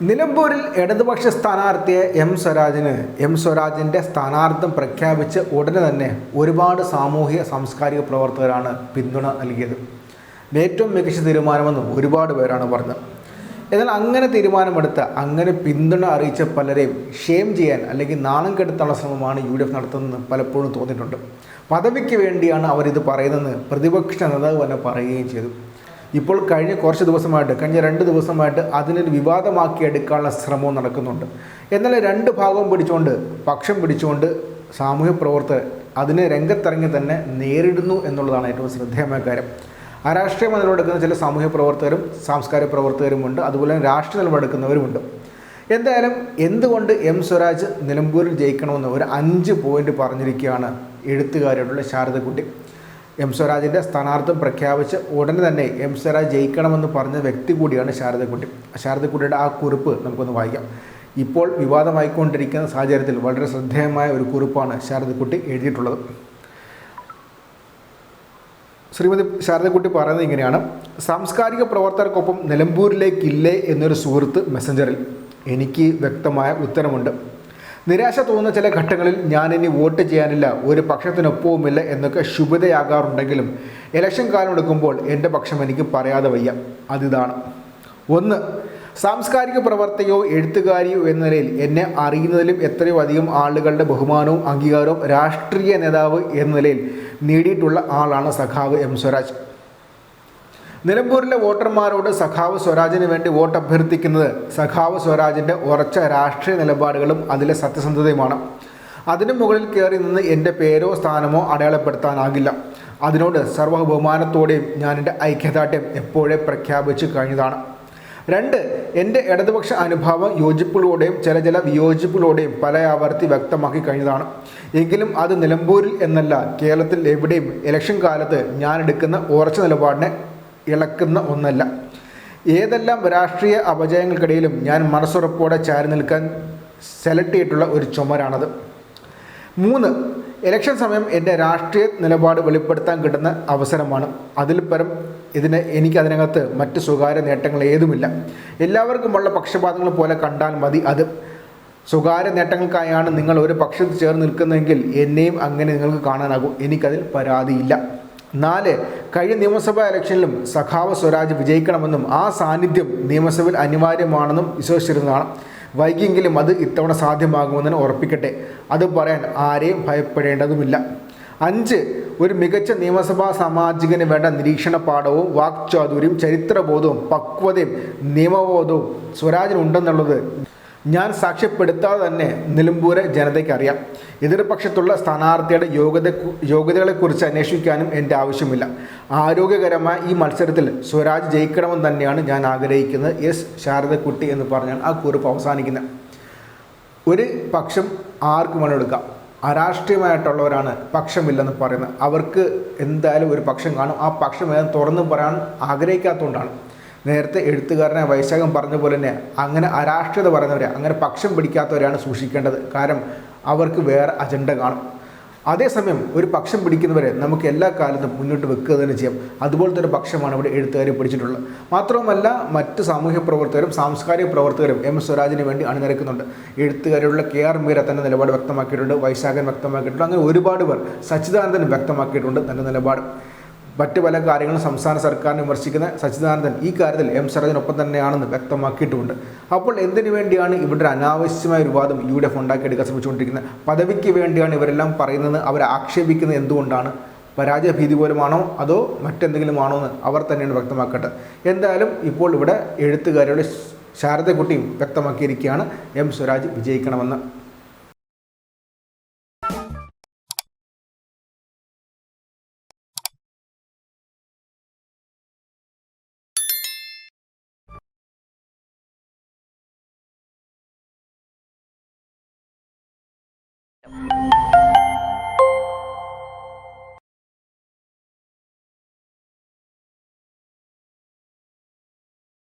നിലമ്പൂരിൽ ഇടതുപക്ഷ സ്ഥാനാർത്ഥിയെ എം സ്വരാജിന്. എം സ്വരാജിന്റെ സ്ഥാനാർത്ഥം പ്രഖ്യാപിച്ച് ഉടനെ തന്നെ ഒരുപാട് സാമൂഹിക സാംസ്കാരിക പ്രവർത്തകരാണ് പിന്തുണ നൽകിയത്. ഏറ്റവും മികച്ച തീരുമാനമെന്ന് ഒരുപാട് പേരാണ് പറഞ്ഞത്. എന്നാൽ അങ്ങനെ തീരുമാനമെടുത്ത് അങ്ങനെ പിന്തുണ അറിയിച്ച പലരെയും ഷെയിം ചെയ്യാൻ അല്ലെങ്കിൽ നാണം കെടുത്താനുള്ള ശ്രമമാണ് യു ഡി എഫ് നടത്തുന്നതെന്ന് പലപ്പോഴും തോന്നിയിട്ടുണ്ട്. പദവിക്ക് വേണ്ടിയാണ് അവരിത് പറയുന്നതെന്ന് പ്രതിപക്ഷ നേതാവ് തന്നെ പറയുകയും ചെയ്തു. ഇപ്പോൾ കഴിഞ്ഞ കുറച്ച് ദിവസമായിട്ട് കഴിഞ്ഞ രണ്ട് ദിവസമായിട്ട് അതിനൊരു വിവാദമാക്കി എടുക്കാനുള്ള ശ്രമവും നടക്കുന്നുണ്ട്. എന്നാൽ രണ്ട് ഭാഗവും പിടിച്ചുകൊണ്ട് പക്ഷം പിടിച്ചുകൊണ്ട് സാമൂഹ്യ പ്രവർത്തകർ അതിനെ രംഗത്തിറങ്ങി തന്നെ നേരിടുന്നു എന്നുള്ളതാണ് ഏറ്റവും ശ്രദ്ധേയമായ കാര്യം. അരാഷ്ട്രീയ നിലപാടെടുക്കുന്ന ചില സാമൂഹ്യ പ്രവർത്തകരും സാംസ്കാരിക പ്രവർത്തകരുമുണ്ട് അതുപോലെ തന്നെ രാഷ്ട്രീയ നിലപാടെടുക്കുന്നവരുമുണ്ട് എന്തായാലും എന്തുകൊണ്ട് എം സ്വരാജ് നിലമ്പൂരിൽ ജയിക്കണമെന്ന് ഒരു അഞ്ച് പോയിന്റ് പറഞ്ഞിരിക്കുകയാണ് എഴുത്തുകാരോടുള്ള ശാരദക്കുട്ടി എം സ്വരാജിന്റെ സ്ഥാനാർത്ഥം പ്രഖ്യാപിച്ച് ഉടനെ തന്നെ എം സ്വരാജ് ജയിക്കണമെന്ന് പറഞ്ഞ വ്യക്തി കൂടിയാണ് ശാരദക്കുട്ടി. ശാരദക്കുട്ടിയുടെ ആ കുറിപ്പ് നമുക്കൊന്ന് വായിക്കാം. ഇപ്പോൾ വിവാദമായിക്കൊണ്ടിരിക്കുന്ന സാഹചര്യത്തിൽ വളരെ ശ്രദ്ധേയമായ ഒരു കുറിപ്പാണ് ശാരദക്കുട്ടി എഴുതിയിട്ടുള്ളത്. ശ്രീമതി ശാരദക്കുട്ടി പറയുന്നത് ഇങ്ങനെയാണ്. സാംസ്കാരിക പ്രവർത്തകർക്കൊപ്പം നിലമ്പൂരിലേക്കില്ലേ എന്നൊരു സുഹൃത്ത് മെസ്സഞ്ചറിൽ എനിക്ക് വ്യക്തമായ ഉത്തരമുണ്ട്. നിരാശ തോന്നുന്ന ചില ഘട്ടങ്ങളിൽ ഞാൻ ഇനി വോട്ട് ചെയ്യാനില്ല ഒരു പക്ഷത്തിനൊപ്പവുമില്ല എന്നൊക്കെ ശുഭതയാകാറുണ്ടെങ്കിലും ഇലക്ഷൻ കാലം എടുക്കുമ്പോൾ എന്റെ പക്ഷം എനിക്ക് പറയാതെ വയ്യ. അതിതാണ്. ഒന്ന് സാംസ്കാരിക പ്രവർത്തകയോ എഴുത്തുകാരിയോ എന്ന നിലയിൽ എന്നെ അറിയുന്നതിലും എത്രയോ അധികം ആളുകളുടെ ബഹുമാനവും അംഗീകാരവും രാഷ്ട്രീയ നേതാവ് എന്ന നിലയിൽ നേടിയിട്ടുള്ള ആളാണ് സഖാവ് എം സ്വരാജ്. നിലമ്പൂരിലെ വോട്ടർമാരോട് സഖാവ് സ്വരാജിന് വേണ്ടി വോട്ട് അഭ്യർത്ഥിക്കുന്നത് സഖാവ് സ്വരാജിന്റെ ഉറച്ച രാഷ്ട്രീയ നിലപാടുകളും അതിലെ സത്യസന്ധതയുമാണ്. അതിനു മുകളിൽ കയറി നിന്ന് എന്റെ പേരോ സ്ഥാനമോ അടയാളപ്പെടുത്താനാകില്ല. അതിനോട് സർവ ബഹുമാനത്തോടെയും ഞാൻ എന്റെ ഐക്യദാർഢ്യം എപ്പോഴേ പ്രഖ്യാപിച്ചു കഴിഞ്ഞതാണ്. രണ്ട് എന്റെ ഇടതുപക്ഷ അനുഭവം യോജിപ്പുകളോടെയും ചില ചില വിയോജിപ്പുകളോടെയും പല ആവർത്തി വ്യക്തമാക്കി കഴിഞ്ഞതാണ്. എങ്കിലും അത് നിലമ്പൂരിൽ എന്നല്ല കേരളത്തിൽ എവിടെയും ഇലക്ഷൻ കാലത്ത് ഞാൻ എടുക്കുന്ന ഉറച്ച നിലപാടിനെ ഇളക്കുന്ന ഒന്നല്ല. ഏതെല്ലാം രാഷ്ട്രീയ അപജയങ്ങൾക്കിടയിലും ഞാൻ മനസ്സുറപ്പോടെ ചാരി നിൽക്കാൻ സെലക്ട് ചെയ്തിട്ടുള്ള ഒരു ചുമരാണത്. മൂന്ന് ഇലക്ഷൻ സമയം എന്റെ രാഷ്ട്രീയ നിലപാട് വെളിപ്പെടുത്താൻ കിട്ടുന്ന അവസരമാണ്. അതിൽ പരം ഇതിന് എനിക്ക് അതിനകത്ത് മറ്റ് സ്വകാര്യ നേട്ടങ്ങൾ ഏതുമില്ല. എല്ലാവർക്കുമുള്ള പക്ഷപാതങ്ങൾ പോലെ കണ്ടാൽ മതി അത്. സ്വകാര്യ നേട്ടങ്ങൾക്കായാണ് നിങ്ങൾ ഒരു പക്ഷത്ത് ചേർന്ന് നിൽക്കുന്നതെങ്കിൽ എന്നെയും അങ്ങനെ നിങ്ങൾക്ക് കാണാനാകും. എനിക്കതിൽ പരാതിയില്ല. നാല് കഴിഞ്ഞ നിയമസഭാ ഇലക്ഷനിലും സഖാവ് സ്വരാജ് വിജയിക്കണമെന്നും ആ സാന്നിധ്യം നിയമസഭയിൽ അനിവാര്യമാണെന്നും വിശ്വസിച്ചിരുന്നതാണ് വൈകിയെങ്കിലും അത് ഇത്തവണ സാധ്യമാകുമെന്ന് ഉറപ്പിക്കട്ടെ. അത് പറയാൻ ആരെയും ഭയപ്പെടേണ്ടതുമില്ല. അഞ്ച് ഒരു മികച്ച നിയമസഭാ സാമാജികന് വേണ്ട നിരീക്ഷണ പാഠവും വാക്ചാതുര്യം ചരിത്രബോധവും പക്വതയും നിയമബോധവും സ്വരാജിനുണ്ടെന്നുള്ളത് ഞാൻ സാക്ഷ്യപ്പെടുത്താതെ തന്നെ നിലമ്പൂരെ ജനതയ്ക്ക് അറിയാം. എതിർപക്ഷത്തുള്ള സ്ഥാനാർത്ഥിയുടെ യോഗ്യത യോഗ്യതകളെക്കുറിച്ച് അന്വേഷിക്കാനും എന്റെ ആവശ്യമില്ല. ആരോഗ്യകരമായ ഈ മത്സരത്തിൽ സ്വരാജ് ജയിക്കണമെന്ന് തന്നെയാണ് ഞാൻ ആഗ്രഹിക്കുന്നത്. എസ്. ശാരദക്കുട്ടി എന്ന് പറഞ്ഞാൽ ആ കുറിപ്പ് അവസാനിക്കുന്നത്. ഒരു പക്ഷം ആർക്കും വേണം എടുക്കാം അരാഷ്ട്രീയമായിട്ടുള്ളവരാണ് പക്ഷമില്ലെന്ന് പറയുന്നത്. അവർക്ക് എന്തായാലും ഒരു പക്ഷം കാണും. ആ പക്ഷം ഏതാ തുറന്നു പറയാൻ ആഗ്രഹിക്കാത്തതുകൊണ്ടാണ്. നേരത്തെ എഴുത്തുകാരനെ വൈശാഖം പറഞ്ഞ പോലെ തന്നെ അങ്ങനെ അരാഷ്ട്രീയത പറയുന്നവരെ അങ്ങനെ പക്ഷം പിടിക്കാത്തവരാണ് സൂക്ഷിക്കേണ്ടത്. കാരണം അവർക്ക് വേറെ അജണ്ട കാണും. അതേസമയം ഒരു പക്ഷം പിടിക്കുന്നവരെ നമുക്ക് എല്ലാ കാലത്തും മുന്നോട്ട് വെക്കുക തന്നെ ചെയ്യാം. അതുപോലത്തെ ഒരു പക്ഷമാണ് ഇവിടെ എഴുത്തുകാരെ പിടിച്ചിട്ടുള്ളത്. മാത്രവുമല്ല മറ്റ് സാമൂഹ്യ പ്രവർത്തകരും സാംസ്കാരിക പ്രവർത്തകരും എം സ്വരാജിന് വേണ്ടി അണിനിരക്കുന്നുണ്ട്. എഴുത്തുകാരുള്ള കെ ആർ മീര തന്നെ നിലപാട് വ്യക്തമാക്കിയിട്ടുണ്ട്. വൈശാഖൻ വ്യക്തമാക്കിയിട്ടുണ്ട്. അങ്ങനെ ഒരുപാട് പേർ സച്ചിദാനന്ദൻ വ്യക്തമാക്കിയിട്ടുണ്ട് തന്റെ നിലപാട്. മറ്റ് പല കാര്യങ്ങളും സംസ്ഥാന സർക്കാരിനെ വിമർശിക്കുന്ന സച്ചിദാനന്ദൻ ഈ കാര്യത്തിൽ എം സ്വരാജിനൊപ്പം തന്നെയാണെന്ന് വ്യക്തമാക്കിയിട്ടുണ്ട്. അപ്പോൾ എന്തിനു വേണ്ടിയാണ് ഇവിടെ അനാവശ്യമായ ഒരു വാദം യു ഡി എഫ് ഉണ്ടാക്കിയെടുക്കാൻ ശ്രമിച്ചുകൊണ്ടിരിക്കുന്നത്? പദവിക്ക് വേണ്ടിയാണ് ഇവരെല്ലാം പറയുന്നത് അവരെ ആക്ഷേപിക്കുന്നത് എന്തുകൊണ്ടാണ്? പരാജയ ഭീതി പോലുമാണോ? അതോ മറ്റെന്തെങ്കിലും ആണോ എന്ന് അവർ തന്നെയാണ് വ്യക്തമാക്കട്ടെ എന്തായാലും ഇപ്പോൾ ഇവിടെ എഴുത്തുകാരുടെ ശാരദക്കുട്ടിയും വ്യക്തമാക്കിയിരിക്കുകയാണ്. എം സ്വരാജ് വിജയിക്കണമെന്ന്.